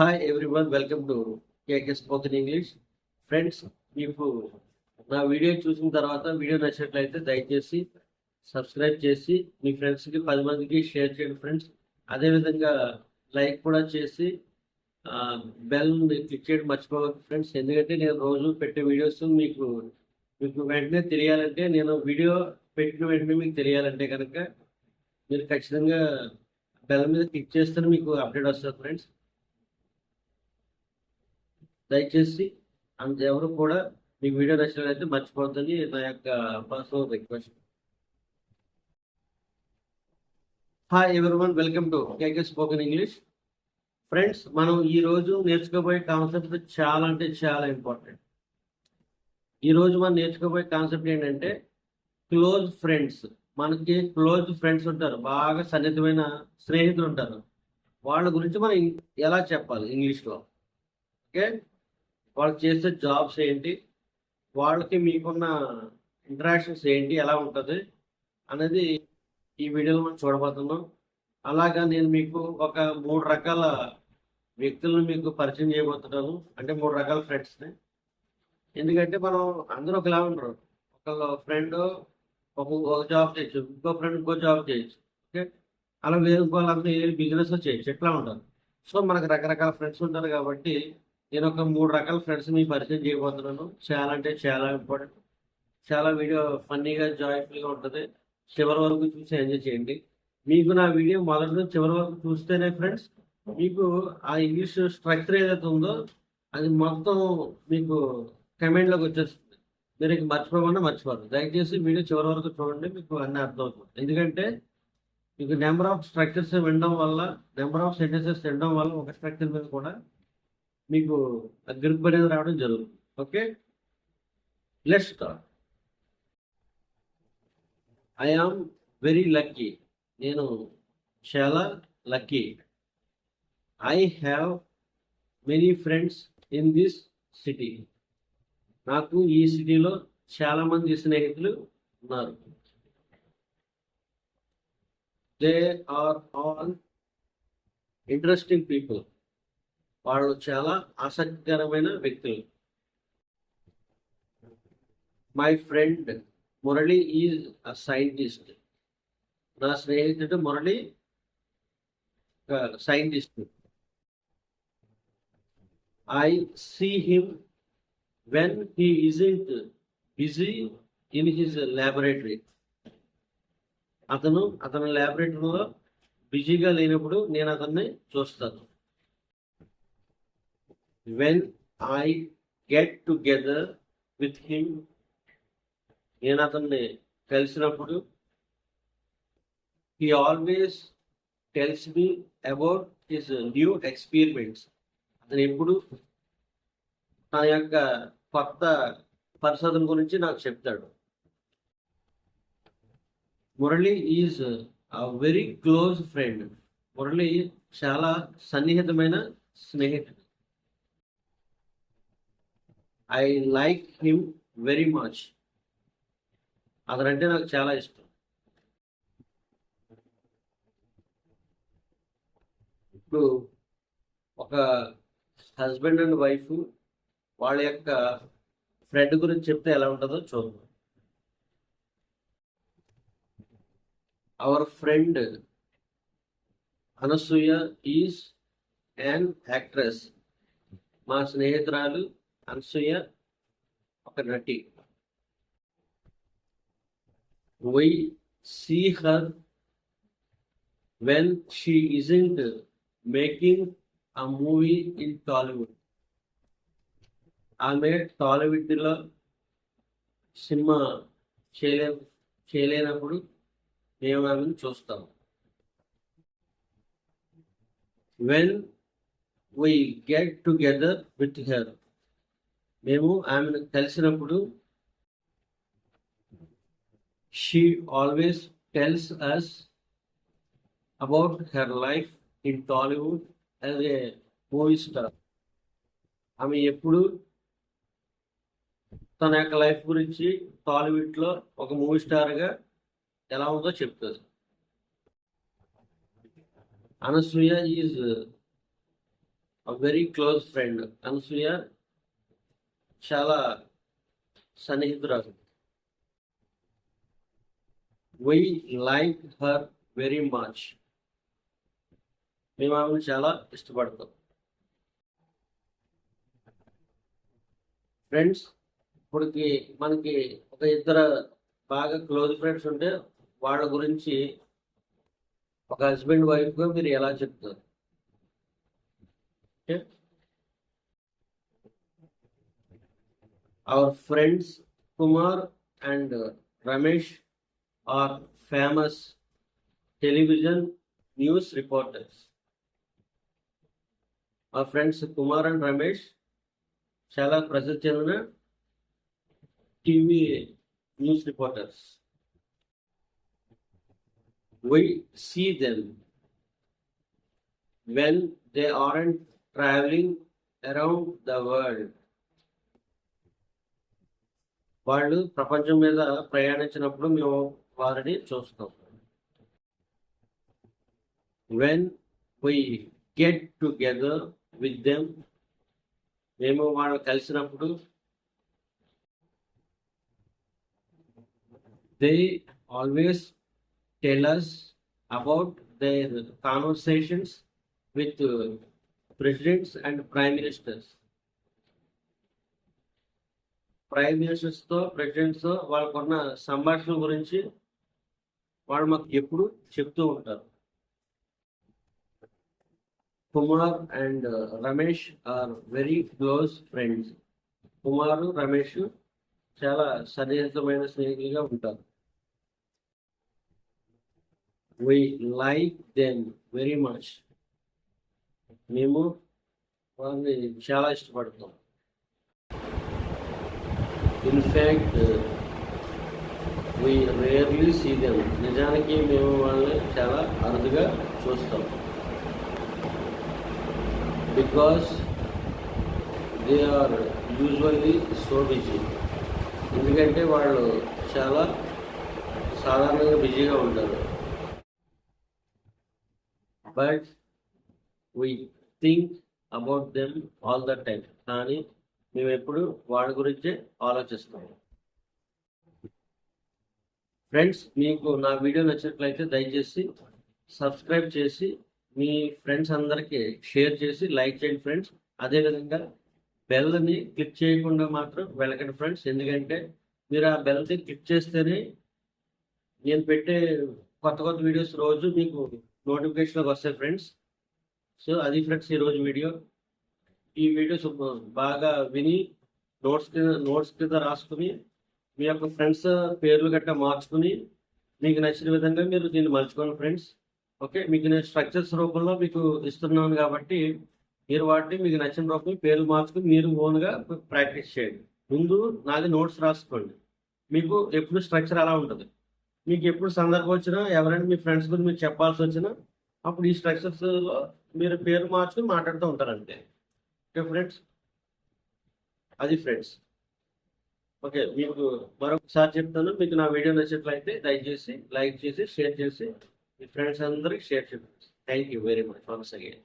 Hi everyone welcome to KK spoken English friends మీకు నా video చూసిన తర్వాత వీడియో నచ్చినట్లయితే దయచేసి సబ్స్క్రైబ్ చేసి మీ ఫ్రెండ్స్కి పది మందికి షేర్ చేయండి ఫ్రెండ్స్ అదేవిధంగా లైక్ కూడా చేసి బెల్ క్లిక్ చేయడం మర్చిపోవద్దు ఫ్రెండ్స్ ఎందుకంటే నేను రోజు పెట్టే వీడియోస్ మీకు మీకు వెంటనే తెలియాలంటే నేను వీడియో పెట్టిన వెంటనే మీకు తెలియాలంటే కనుక మీరు ఖచ్చితంగా బెల్ మీద క్లిక్ చేస్తేనే మీకు అప్డేట్ వస్తుంది ఫ్రెండ్స్ దయచేసి అంత ఎవరు కూడా మీకు వీడియో నచ్చినట్లయితే మర్చిపోతుంది నా యొక్క personal request hi everyone welcome to KK spoken English friends మనం ఈ రోజు నేర్చుకోబోయే కాన్సెప్ట్ చాలా అంటే చాలా ఇంపార్టెంట్ ఈ రోజు మనం నేర్చుకోబోయే కాన్సెప్ట్ ఏంటంటే క్లోజ్ ఫ్రెండ్స్ మనకి క్లోజ్ ఫ్రెండ్స్ ఉంటారు. బాగా సన్నిహితమైన స్నేహితులు ఉంటారు. వాళ్ళ గురించి మనం ఎలా చెప్పాలి ఇంగ్లీష్లో ఓకే వాళ్ళు చేసే జాబ్స్ ఏంటి? వాళ్ళకి మీకున్న ఇంటరాక్షన్స్ ఏంటి? ఎలా ఉంటుంది? అనేది ఈ వీడియోలో మనం చూడబోతున్నాం. అలాగా నేను మీకు ఒక మూడు రకాల వ్యక్తులను మీకు పరిచయం చేయబోతున్నాను. అంటే మూడు రకాల ఫ్రెండ్స్ని ఎందుకంటే మనం అందరూ ఒకలా ఉండరు. ఒక ఫ్రెండ్ ఒక ఒక జాబ్ చేయొచ్చు. ఇంకో ఫ్రెండ్ ఇంకో జాబ్ చేయొచ్చు. ఓకే? అలా వేరే వాళ్ళంతా ఏ బిజినెస్ చేయొచ్చు. ఎట్లా ఉంటారు సో మనకు రకరకాల ఫ్రెండ్స్ ఉంటారు కాబట్టి నేను ఒక మూడు రకాల ఫ్రెండ్స్ మీ పరిచయం చేయబోతున్నాను. చాలా అంటే చాలా ఇంపార్టెంట్ చాలా వీడియో ఫన్నీగా జాయ్ఫుల్గా ఉంటుంది. చివరి వరకు చూసి ఎంజాయ్ చేయండి. మీకు నా వీడియో మొదటి నుంచి చివరి వరకు చూస్తేనే ఫ్రెండ్స్ మీకు ఆ ఇంగ్లీష్ స్ట్రక్చర్ ఏదైతే ఉందో అది మొత్తం మీకు కమెంట్లోకి వచ్చేస్తుంది. మీరు ఇంక మర్చిపోకుండా మర్చిపోరు. దయచేసి వీడియో చివరి వరకు చూడండి మీకు అన్నీ అర్థమవుతుంది. ఎందుకంటే మీకు నెంబర్ ఆఫ్ స్ట్రక్చర్స్ వినడం వల్ల నెంబర్ ఆఫ్ సెంటెన్సెస్ వినడం వల్ల ఒక స్ట్రక్చర్ మీద కూడా మీకు దగ్గరకు పడేది రావడం జరుగుతుంది. Okay? Let's start I am very lucky నేను చాలా lucky I have many friends in this city నాకు ఈ సిటీలో చాలా మంది స్నేహితులు ఉన్నారు. They are all interesting people వాళ్ళు చాలా ఆసక్తికరమైన వ్యక్తులు. My friend Murali is a scientist నా స్నేహితుడు Murali scientist I see him when he isn't busy in his laboratory అతను అతని ల్యాబొరేటరీలో బిజీగా లేనప్పుడు నేను అతన్ని చూస్తాను. When I get together with him నేను అతన్ని కలిసినప్పుడు he always tells me about his new experiments అతను ఎప్పుడు తన యొక్క కొత్త పరిశోధన గురించి నాకు చెప్తాడు. Murali is very close friend Murali చాలా సన్నిహితమైన స్నేహితుడు. I like him very much అతనంటే నాకు చాలా ఇష్టం. ఇప్పుడు ఒక హస్బెండ్ అండ్ వైఫ్ వాళ్ళ యొక్క ఫ్రెండ్ గురించి చెప్తే ఎలా ఉంటుందో చూద్దాం. Our friend Anasuya is an actress మా స్నేహితురాలు అనసూయ ఒక నటి. We see her when she isn't making a movie in Tollywood. ఆమె టాలీవుడ్లో సినిమా చేయలే చేయలేనప్పుడు మేము ఆమెను చూస్తాం. When we get together with her మేము ఆమెను కలిసినప్పుడు she always tells us about her life in Tollywood as a movie star ఆమె ఎప్పుడు తన యొక్క లైఫ్ గురించి టాలీవుడ్లో ఒక మూవీ స్టార్గా ఎలా ఉందో చెప్తుంది. Anasuya is very close friend Anasuya చాలా సన్నిహితురాలు. We like her very much మేము ఆమెను చాలా ఇష్టపడతాం. ఫ్రెండ్స్ ఇప్పటికి మనకి ఒక ఇద్దరు బాగా క్లోజ్ ఫ్రెండ్స్ ఉంటే వాళ్ళ గురించి ఒక హస్బెండ్ వైఫ్గా మీరు ఎలా చెప్తారు? Okay our friends Kumar and Ramesh are famous television news reporters మా ఫ్రెండ్స్ కుమార్ అండ్ రమేష్ చాలా ప్రసిద్ధి చెందిన TV news reporters we see them when they aren't traveling around the world. వాళ్ళు ప్రపంచం మీద ప్రయాణించినప్పుడు మేము వారిని చూస్తాం. When we get together with them మేము వాళ్ళు కలిసినప్పుడు they always tell us about their conversations with presidents and prime ministers తో ప్రెసిడెంట్స్తో వాళ్ళకున్న సంభాషణ గురించి వాళ్ళు మాకు ఎప్పుడు చెప్తూ ఉంటారు. Kumar and Ramesh are very close friends Kumar Ramesh చాలా సన్నిహితమైన స్నేహితులుగా ఉంటారు. We like them very much మేము వాళ్ళని చాలా ఇష్టపడతాం in fact we rarely see them నిజానికి మేము వాళ్ళని చాలా అరుదుగా చూస్తాం. Because they are usually so busy ఎందుకంటే వాళ్ళు చాలా సాధారణంగా బిజీగా ఉంటారు. But we think about them all the time కానీ మేము ఎప్పుడు వాడి గురించే ఆలోచిస్తాము. ఫ్రెండ్స్ మీకు నా వీడియో నచ్చినట్లయితే దయచేసి సబ్స్క్రైబ్ చేసి మీ ఫ్రెండ్స్ అందరికీ షేర్ చేసి లైక్ చేయండి ఫ్రెండ్స్. అదేవిధంగా బెల్ని క్లిక్ చేయకుండా మాత్రం వెళ్ళకండి ఫ్రెండ్స్. ఎందుకంటే మీరు ఆ బెల్ని క్లిక్ చేస్తేనే నేను పెట్టే కొత్త కొత్త వీడియోస్ రోజు మీకు నోటిఫికేషన్లోకి వస్తాయి ఫ్రెండ్స్. సో అది ఫ్రెండ్స్ ఈరోజు వీడియో. ఈ వీడియోస్ బాగా విని నోట్స్ కింద నోట్స్ కింద రాసుకుని మీ యొక్క ఫ్రెండ్స్ పేర్లు గట్టా మార్చుకుని మీకు నచ్చిన విధంగా మీరు దీన్ని మలుచుకోండి ఫ్రెండ్స్. ఓకే మీకు నేను స్ట్రక్చర్స్ రూపంలో మీకు ఇస్తున్నాను కాబట్టి మీరు వాటిని మీకు నచ్చిన రూపంలో పేర్లు మార్చుకుని మీరు ఓన్గా ప్రాక్టీస్ చేయండి. ముందు నాది నోట్స్ రాసుకోండి. మీకు ఎప్పుడు స్ట్రక్చర్ అలా ఉంటుంది. మీకు ఎప్పుడు సందర్భం వచ్చినా ఎవరైనా మీ ఫ్రెండ్స్ గురించి మీరు చెప్పాల్సి వచ్చినా అప్పుడు ఈ స్ట్రక్చర్స్లో మీరు పేరు మార్చుకుని మాట్లాడుతూ ఉంటారు అంతే. ఫ్రెండ్స్ అది ఫ్రెండ్స్ ఓకే మీకు మరొకసారి చెప్తాను. మీకు నా వీడియో నచ్చినట్లయితే దయచేసి లైక్ చేసి షేర్ చేసి మీ ఫ్రెండ్స్ అందరికి షేర్ చేయండి. Thank you very much once again